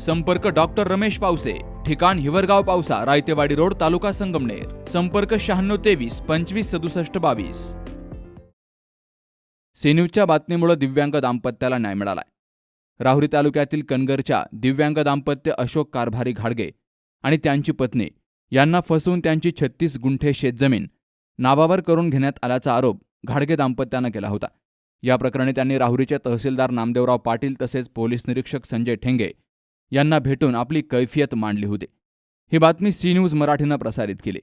संपर्क डॉक्टर रमेश पावसे ठिकाण हिवरगाव पावसा रायतेवाडी रोड तालुका संगमनेर. संपर्क शहाण्णव तेवीस पंचवीस सदुसष्ट बावीस. सेन्यूजच्या बातमीमुळे दिव्यांग दाम्पत्याला न्याय मिळालाय. राहुरी तालुक्यातील कनगरच्या दिव्यांग दाम्पत्य अशोक कारभारी घाडगे आणि त्यांची पत्नी यांना फसवून त्यांची छत्तीस गुंठे शेतजमीन नावावर करून घेण्यात आल्याचा आरोप घाडगे दाम्पत्यानं केला होता. या प्रकरणी त्यांनी राहुरीचे तहसीलदार नामदेवराव पाटील तसेच पोलीस निरीक्षक संजय ठेंगे यांना भेटून आपली कैफियत मांडली होती. ही बातमी सी न्यूज मराठीनं प्रसारित केली.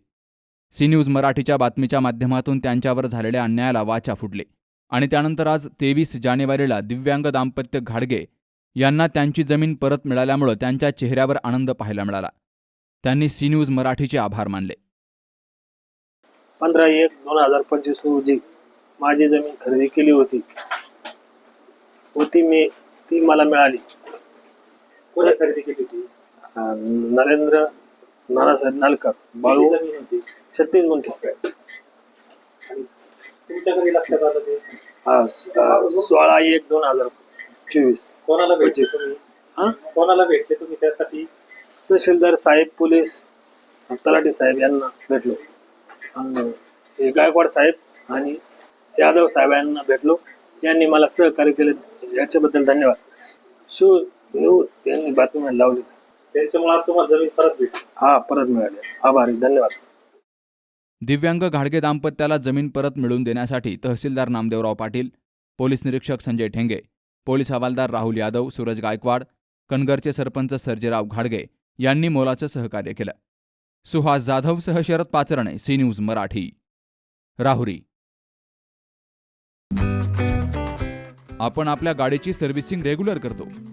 सी न्यूज मराठीच्या बातमीच्या माध्यमातून त्यांच्यावर झालेल्या अन्यायाला वाचा फुटली. आणि त्यानंतर आज तेवीस जानेवारीला दिव्यांग दाम्पत्य घाडगे यांना त्यांची जमीन परत मिळाल्यामुळं त्यांच्या चेहऱ्यावर आनंद पाहायला मिळाला. त्यांनी सी न्यूज मराठीचे आभार मानले. पंधरा एक दोन हजार पंचवीस रोजी माझी जमीन खरेदी केली होती. होती मी ती मला मिळाली. कोणी खरेदी केली होती? अं, नरेंद्र नानासाहेब नालकर बाळू किती जमीन होती छत्तीस गुंठे. आणि तुमच्या घरी लक्षात आलं ते? हा, स- अं, सोळा एक दोन हजार चोवीस कोणाला भेटले पंचवीस. तुम्ही? हा? कोणाला भेटले तुम्ही त्यासाठी? तहसीलदार साहेब पोलीस तलाठी साहेब यांना भेटलो. आणि हे गायकवाड साहेब आणि यादव साहेब यांना भेटलो. यांनी मला सहकार्य केले. याच्याबद्दल धन्यवाद. शिव न्यूज यांनी बातमी लावली. त्यांच्यामुळे आज तुम्हाला जमीन परत भेटली. हा परत मिळाले. आभारी धन्यवाद. दिव्यांग घाडगे दाम्पत्याला जमीन परत मिळवून देण्यासाठी तहसीलदार नामदेवराव पाटील पोलीस निरीक्षक संजय ठेंगे पोलीस हवालदार राहुल यादव सूरज गायकवाड कनगरचे सरपंच सर्जेराव घाडगे यांनी मोलाचं सहकार्य केलं. सुहास जाधवसह शरद पाचरणे सी न्यूज मराठी. राहुरी. आपण आपल्या गाडीची सर्व्हिसिंग रेग्युलर करतो.